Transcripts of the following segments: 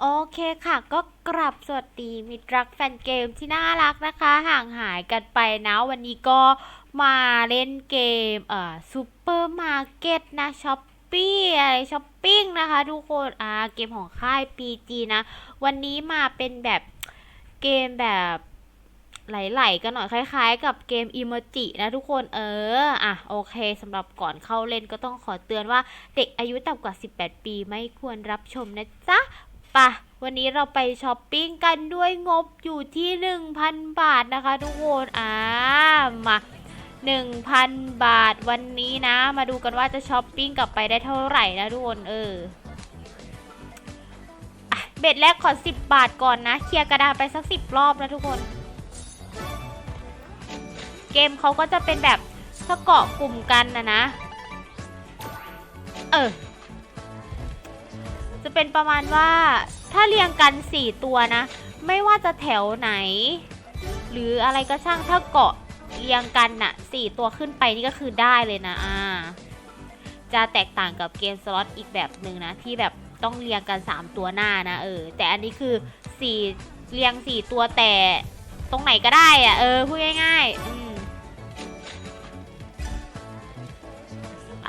โอเคค่ะ ก็กลับสวัสดีมิตรรักแฟนเกมที่น่ารักนะคะ ห่างหายกันไปนะ วันนี้ก็มาเล่นเกมเอ่อซูเปอร์มาร์เก็ตนะช้อปปี้อะไรช้อปปิ้งนะคะ ทุกคนอ่าเกมของค่าย PG นะ วันนี้มาเป็นแบบเกมแบบไหลๆกันหน่อยคล้ายๆ กับเกมอิโมจินะทุกคนเอออะโอเคสำหรับก่อนเข้าเล่นก็ต้องขอเตือนว่าเด็กอายุต่ำกว่า 18 ปีไม่ควรรับชมนะจ๊ะ ปะวันนี้เราไปช้อปปิ้งกันด้วยงบอยู่ที่ 1,000 บาทนะคะทุกคนอ่ามา1,000 บาทวันนี้นะ มาดูกันว่าจะช้อปปิ้งกลับไปได้เท่าไหร่นะทุกคนเออเบ็ดแรกขอ 10 บาทก่อนนะ เคลียร์กระดานไปสัก 10 รอบนะทุกคน เกมเขาก็จะเป็นแบบถ้าเกาะกลุ่มกันนะนะ เออ จะเป็นประมาณว่า ถ้าเรียงกัน 4 ตัวนะ ไม่ว่าจะแถวไหน หรืออะไรก็ช่างถ้าเกาะเรียงกันน่ะ4ตัวขึ้นไปนี่ก็คือได้เลยนะอ่าจะแตกต่างกับเกมสล็อตอีกแบบหนึ่งนะ ที่แบบต้องเรียงกัน 3 ตัวหน้านะเออแต่อันนี้คือ 4 เรียง 4 ตัวแต่ตรงไหนก็ได้อะเออพูดง่ายๆอืมไป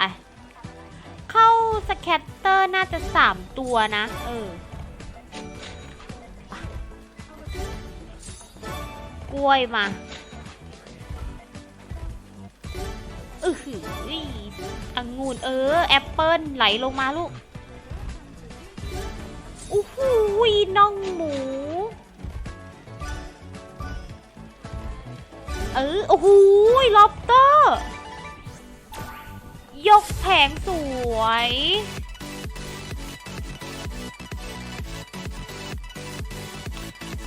เข้าสแคตเตอร์น่าจะ 3 ตัวนะ เออ กล้วยมาอือหือองุ่นเออ แอปเปิ้ลไหลลงมาลูกอู้หูยน่องหมู เออโอ้โหล็อบเตอร์ ยกแผงสวย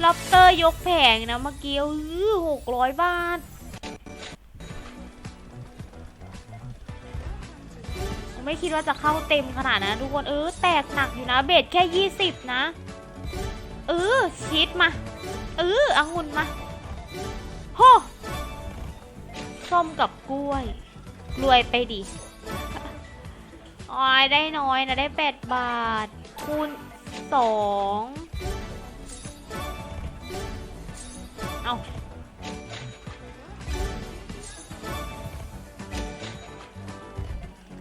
ล็อบเตอร์ยกแผงนะเมื่อกี้ออหกร้อยบาท ไม่คิดว่าจะเข้าเต็มขนาดนะทุกคนเออแตกหนักอยู่นะ เบ็ดแค่ยี่สิบนะ เออชิดมา เอออางุ่นมาโฮส้มกับกล้วย รวยไปดิออยได้น้อยนะได้ 8 บาท คูณ 2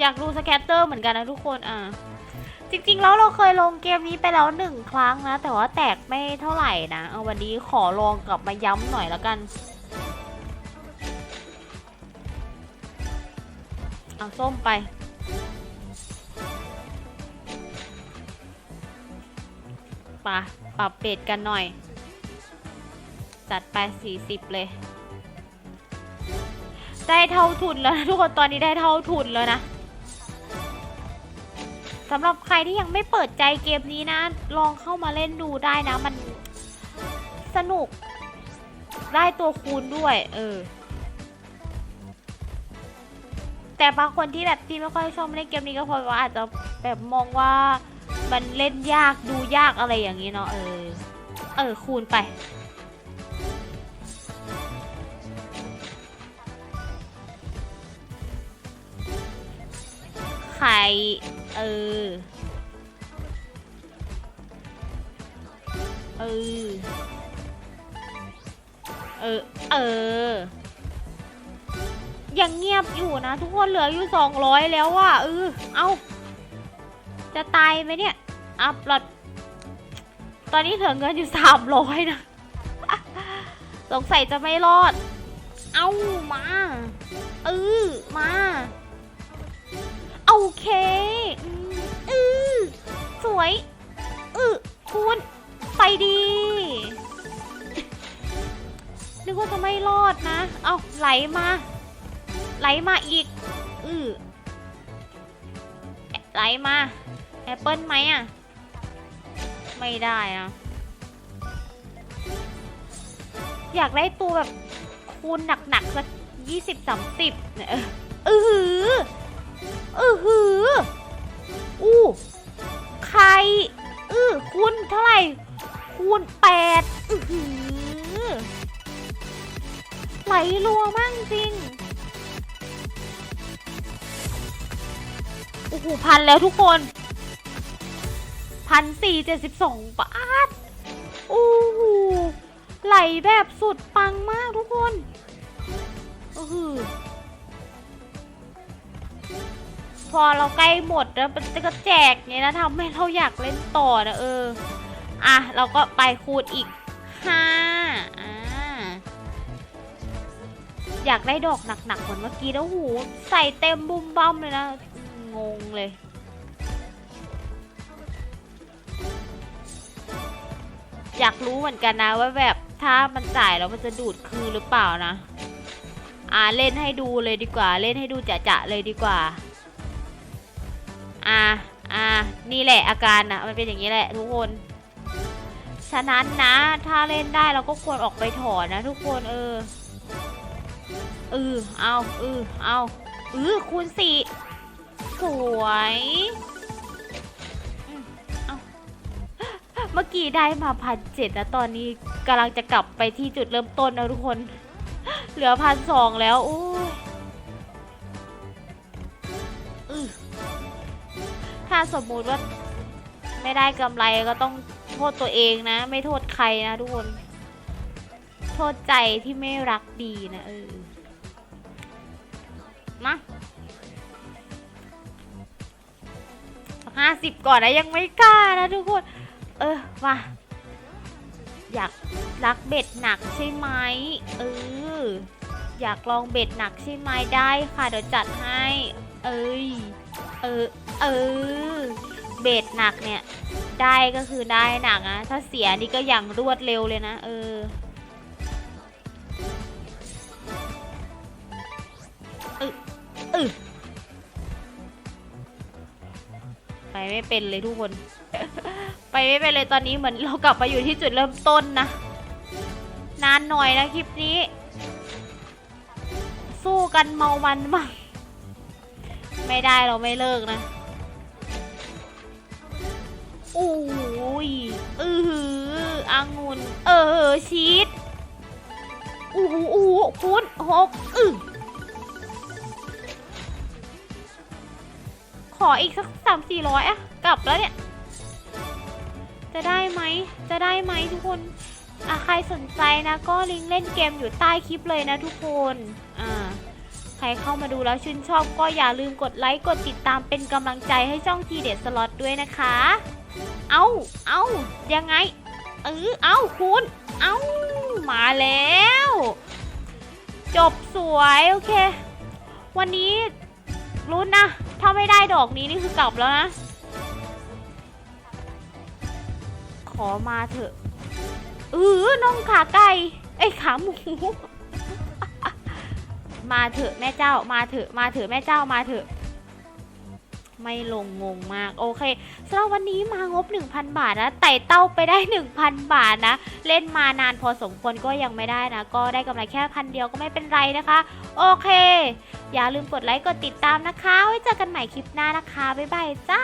อยากดูสแกตเตอร์เหมือนกันนะทุกคนอะจริงๆแล้วเราเคยลงเกมนี้ไปแล้วหนึ่งครั้งนะ แต่ว่าแตกไม่เท่าไหร่นะเอาวันนี้ขอลองกลับมาย้ำหน่อยแล้วกันเอาส้มไปปะปรับเบรดกันหน่อย จัดไป 40 เลย ได้เท่าทุนแล้วนะทุกคนตอนนี้ได้เท่าทุนแล้วนะ สำหรับใครที่ยังไม่เปิดใจเกมนี้นะ ลองเข้ามาเล่นดูได้นะ มันสนุก ได้ตัวคูณด้วย เออ แต่บางคนที่แบบที่ไม่ค่อยชอบเล่นเกมนี้ก็เพราะว่าอาจจะแบบมองว่ามันเล่นยากดูยากอะไรอย่างนี้เนาะเออ เออ คูณไปไข่ เออ เออ เออ เออ ยังเงียบอยู่นะ ทุกคนเหลืออยู่สองร้อยแล้วว่ะเออ เอาจะตายไหมเนี่ยอัพหลดตอนนี้เหลือเงินอยู่สามร้อยนะ สงสัยจะไม่รอด เอามา เออ มา โอเคอืมอือสวยอือคุณไปดี นึกว่าจะไม่รอดนะ เอาไหลมา ไหลมาอีก อือไหลมา แอปเปิลไหมอะ ไม่ได้อะ อยากได้ตัวแบบคูณหนักๆสักยี่สิบสามสิบเนี่ยเออ อือหืออือหือ อู้ใครอือคูณเท่าไหร่ คูณแปดอือหือ ไหลรัวมากจริงโอ้โหพันแล้วทุกคนพันสี่เจ็ดสิบสองบาทโอ้โหไหลแบบสุดปังมากทุกคนโอ้โพอเราใกล้หมดแล้วมันก็แจกเนี่ยนะทำให้เราอยากเล่นต่อนะเออ อะ เราก็ไปคูณอีกห้าอ่าอยากได้ดอกหนักๆเหมือนเมื่อกี้แล้วหูใส่เต็มบุมบัมเลยนะ งงเลย อยากรู้เหมือนกันนะว่าแบบถ้ามันจ่ายแล้วมันจะดูดคืนหรือเปล่านะ อ่าเล่นให้ดูเลยดีกว่า เล่นให้ดูจะๆเลยดีกว่า อ่าอ่านี่แหละอาการนะมันเป็นอย่างนี้แหละทุกคน ฉะนั้นนะ ถ้าเล่นได้เราก็ควรออกไปถอนนะทุกคนเออเออเอาเออเอาเออคูณสี่สวยเมื่อกี้ได้มาพันเจ็ดแล้วตอนนี้กำลังจะกลับไปที่จุดเริ่มต้นนะทุกคน เหลือพันสองแล้วโอ้ สมมุติว่าไม่ได้กำไรก็ต้องโทษตัวเองนะ ไม่โทษใครนะทุกคน โทษใจที่ไม่รักดีนะเออมาห้าสิบก่อนนะยังไม่กล้านะทุกคน เออมาอยากรักเบ็ดหนักใช่ไหมเอออยากลองเบ็ดหนักใช่ไหมได้ค่ะเดี๋ยวจัดให้ เอ้ย เออ เออ เบ็ดหนักเนี่ย ได้ก็คือได้หนักนะ ถ้าเสียนี่ก็อย่างรวดเร็วเลยนะเออเออไปไม่เป็นเลยทุกคน ไปไม่เป็นเลยตอนนี้เหมือนเรากลับมาอยู่ที่จุดเริ่มต้นนะ นานหน่อยนะคลิปนี้ สู้กันเมามันมาก ไม่ได้เราไม่เลิกนะโอ้ยอือหือองุ่นเออชีสอู้หูอู้หูคูณหกอือขออีกสักสามสี่ร้อยอะกลับแล้วเนี่ย จะได้ไหม จะได้ไหมทุกคนอะใครสนใจนะ ก็ลิงก์เล่นเกมอยู่ใต้คลิปเลยนะทุกคนอ่า ครเข้ามาดูแล้วชื่นชอบก็อย่าลืมกดไลค์กดติดตามเป็นกำลังใจให้ช่องทีเด็ดสล็อตด้วยนะคะ เอาเอายังไง เออเอาคุณ เอามาแล้ว จบสวยโอเค วันนี้รุ้นนะ ถ้าไม่ได้ดอกนี้นี่คือกลับแล้วนะ ขอมาเถอะเออน้องขาไก่ไอ้ยขาหมู มาเถอะแม่เจ้า มาเถอะมาเถอะแม่เจ้ามาเถอะ ไม่ลงงงมากโอเคสำหรับวันนี้มางบ 1,000 บาทนะไต่เต้าไปได้ 1,000 บาทนะ เล่นมานานพอสมควรก็ยังไม่ได้นะ ก็ได้กำไรแค่พันเดียวก็ไม่เป็นไรนะคะ โอเค อย่าลืมกดไลค์กดติดตามนะคะ ไว้เจอกันใหม่คลิปหน้านะคะบ๊ายบายจ้า